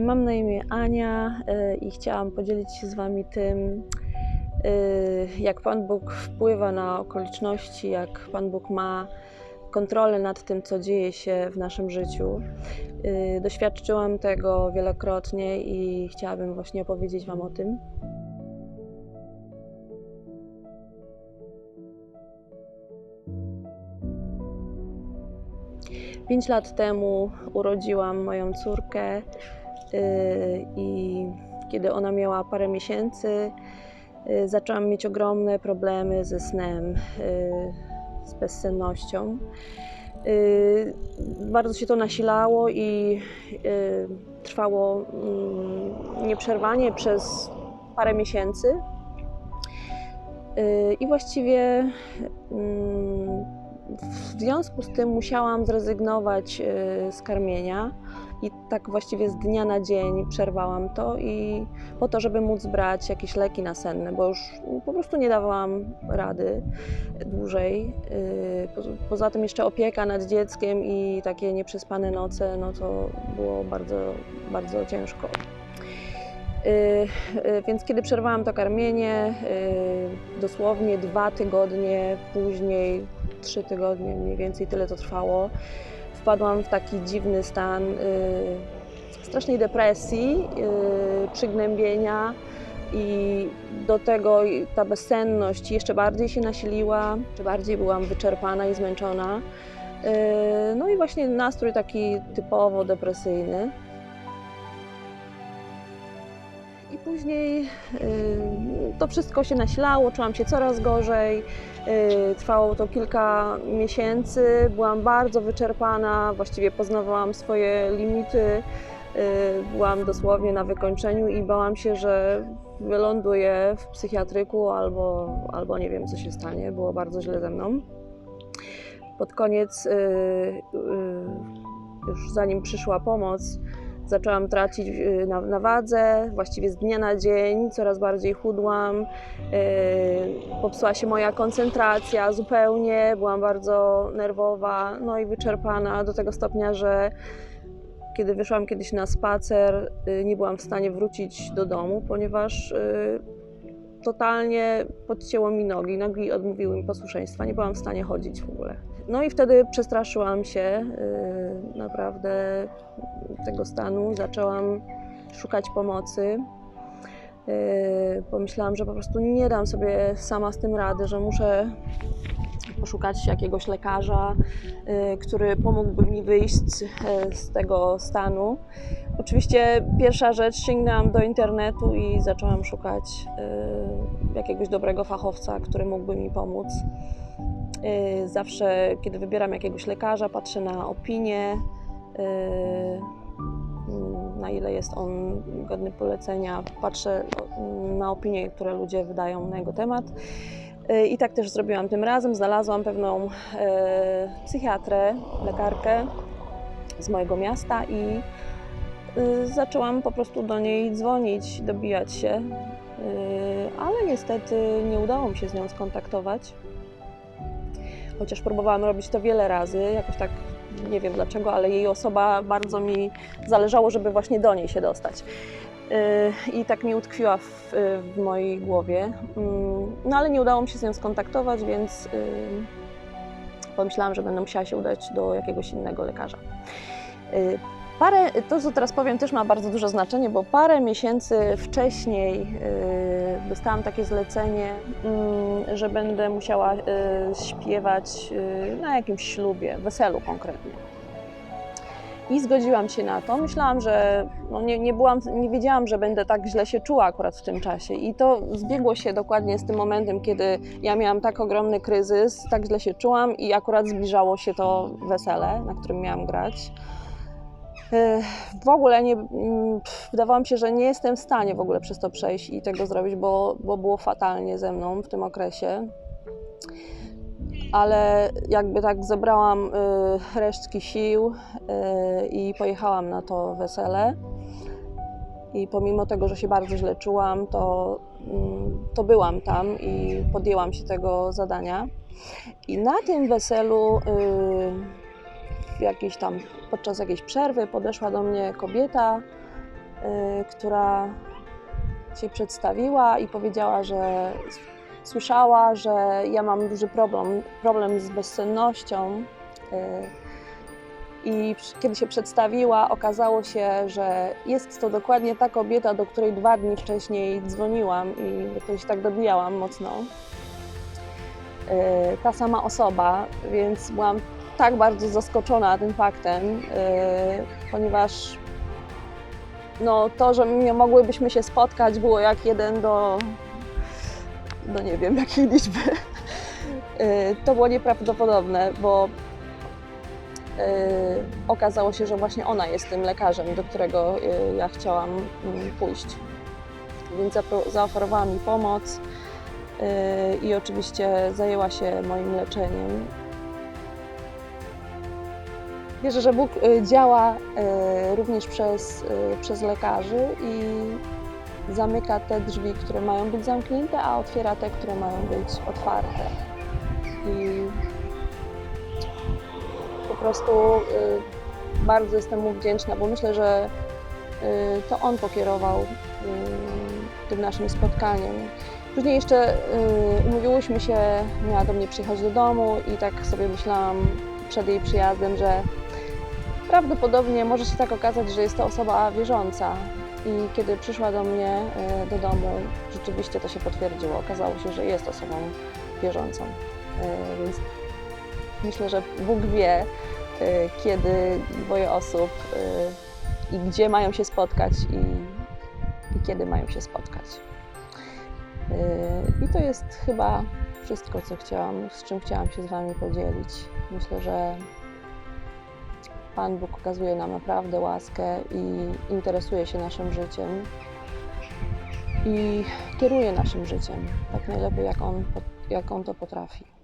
Mam na imię Ania y, i chciałam podzielić się z Wami tym, y, jak Pan Bóg wpływa na okoliczności, jak Pan Bóg ma kontrolę nad tym, co dzieje się w naszym życiu. Y, Doświadczyłam tego wielokrotnie i chciałabym właśnie opowiedzieć Wam o tym. Pięć lat temu urodziłam moją córkę i kiedy ona miała parę miesięcy, y, zaczęłam mieć ogromne problemy ze snem, y, z bezsennością. Y, Bardzo się to nasilało i y, trwało mm, nieprzerwanie przez parę miesięcy. Y, I właściwie mm, w związku z tym musiałam zrezygnować y, z karmienia i tak właściwie z dnia na dzień przerwałam to i po to, żeby móc brać jakieś leki nasenne, bo już po prostu nie dawałam rady dłużej. Y, po- Poza tym jeszcze opieka nad dzieckiem i takie nieprzespane noce, no to było bardzo, bardzo ciężko. Y, y, Więc kiedy przerwałam to karmienie, y, dosłownie dwa tygodnie później, trzy tygodnie mniej więcej, tyle to trwało, wpadłam w taki dziwny stan strasznej depresji, przygnębienia i do tego ta bezsenność jeszcze bardziej się nasiliła, jeszcze bardziej byłam wyczerpana i zmęczona. No i właśnie nastrój taki typowo depresyjny. I później y, to wszystko się nasilało, czułam się coraz gorzej. Y, Trwało to kilka miesięcy, byłam bardzo wyczerpana, właściwie poznawałam swoje limity. Y, Byłam dosłownie na wykończeniu i bałam się, że wyląduję w psychiatryku albo, albo nie wiem, co się stanie. Było bardzo źle ze mną. Pod koniec, już zanim przyszła pomoc, zaczęłam tracić y, na, na wadze, właściwie z dnia na dzień, coraz bardziej chudłam. y, Popsuła się moja koncentracja zupełnie, byłam bardzo nerwowa, no i wyczerpana do tego stopnia, że kiedy wyszłam kiedyś na spacer, y, nie byłam w stanie wrócić do domu, ponieważ totalnie podcięło mi nogi, nogi odmówiły mi posłuszeństwa, nie byłam w stanie chodzić w ogóle. No i wtedy przestraszyłam się naprawdę tego stanu, zaczęłam szukać pomocy. Y, Pomyślałam, że po prostu nie dam sobie sama z tym rady, że muszę poszukać jakiegoś lekarza, y, który pomógłby mi wyjść z, z tego stanu. Oczywiście pierwsza rzecz sięgnęłam do internetu i zaczęłam szukać jakiegoś dobrego fachowca, który mógłby mi pomóc. Y, Zawsze, kiedy wybieram jakiegoś lekarza, patrzę na opinię, y, mm, na ile jest on godny polecenia. Patrzę o- na opinie, które ludzie wydają na jego temat. Y, I tak też zrobiłam tym razem. Znalazłam pewną psychiatrę, lekarkę z mojego miasta i zaczęłam po prostu do niej dzwonić, dobijać się, ale niestety nie udało mi się z nią skontaktować. Chociaż próbowałam robić to wiele razy, jakoś tak nie wiem dlaczego, ale jej osoba bardzo mi zależało, żeby właśnie do niej się dostać. Y, I tak mi utkwiła w, w mojej głowie. Mm, No ale nie udało mi się z nią skontaktować, więc y, pomyślałam, że będę musiała się udać do jakiegoś innego lekarza. Y, Parę, to co teraz powiem też ma bardzo duże znaczenie, bo parę miesięcy wcześniej dostałam takie zlecenie, mm, że będę musiała y, śpiewać y, na jakimś ślubie, weselu konkretnie. I zgodziłam się na to. Myślałam, że no nie, nie, byłam, nie wiedziałam, że będę tak źle się czuła akurat w tym czasie. I to zbiegło się dokładnie z tym momentem, kiedy ja miałam tak ogromny kryzys, tak źle się czułam i akurat zbliżało się to wesele, na którym miałam grać. W ogóle nie, mm, wydawało mi się, że nie jestem w stanie w ogóle przez to przejść i tego zrobić, bo, bo było fatalnie ze mną w tym okresie. Ale jakby tak zebrałam y, resztki sił y, i pojechałam na to wesele. I pomimo tego, że się bardzo źle czułam, to, mm, to byłam tam i podjęłam się tego zadania. I na tym weselu y, w jakiejś tam, podczas jakiejś przerwy podeszła do mnie kobieta która się przedstawiła i powiedziała, że słyszała, że ja mam duży problem, problem z bezsennością. y, I kiedy się przedstawiła, okazało się, że jest to dokładnie ta kobieta, do której dwa dni wcześniej dzwoniłam i do której się tak dobijałam mocno. Y, Ta sama osoba, więc byłam tak bardzo zaskoczona tym faktem, y, ponieważ no, to, że nie mogłybyśmy się spotkać, było jak jeden do, do nie wiem jakiej liczby. Y, To było nieprawdopodobne, bo y, okazało się, że właśnie ona jest tym lekarzem, do którego ja chciałam mm, pójść. Więc zaoferowała mi pomoc i oczywiście zajęła się moim leczeniem. Wierzę, że Bóg y, działa y, również przez, y, przez lekarzy i zamyka te drzwi, które mają być zamknięte, a otwiera te, które mają być otwarte. I po prostu bardzo jestem mu wdzięczna, bo myślę, że to on pokierował tym naszym spotkaniem. Później jeszcze umówiłyśmy się, miała do mnie przyjechać do domu i tak sobie myślałam przed jej przyjazdem, że prawdopodobnie może się tak okazać, że jest to osoba wierząca. I kiedy przyszła do mnie y, do domu, rzeczywiście to się potwierdziło. Okazało się, że jest osobą wierzącą. Y, Więc myślę, że Bóg wie, y, kiedy dwoje osób i gdzie mają się spotkać i, i kiedy mają się spotkać. I to jest chyba wszystko, co chciałam, z czym chciałam się z Wami podzielić. Myślę, że Pan Bóg okazuje nam naprawdę łaskę i interesuje się naszym życiem i kieruje naszym życiem tak najlepiej, jak On, jak on to potrafi.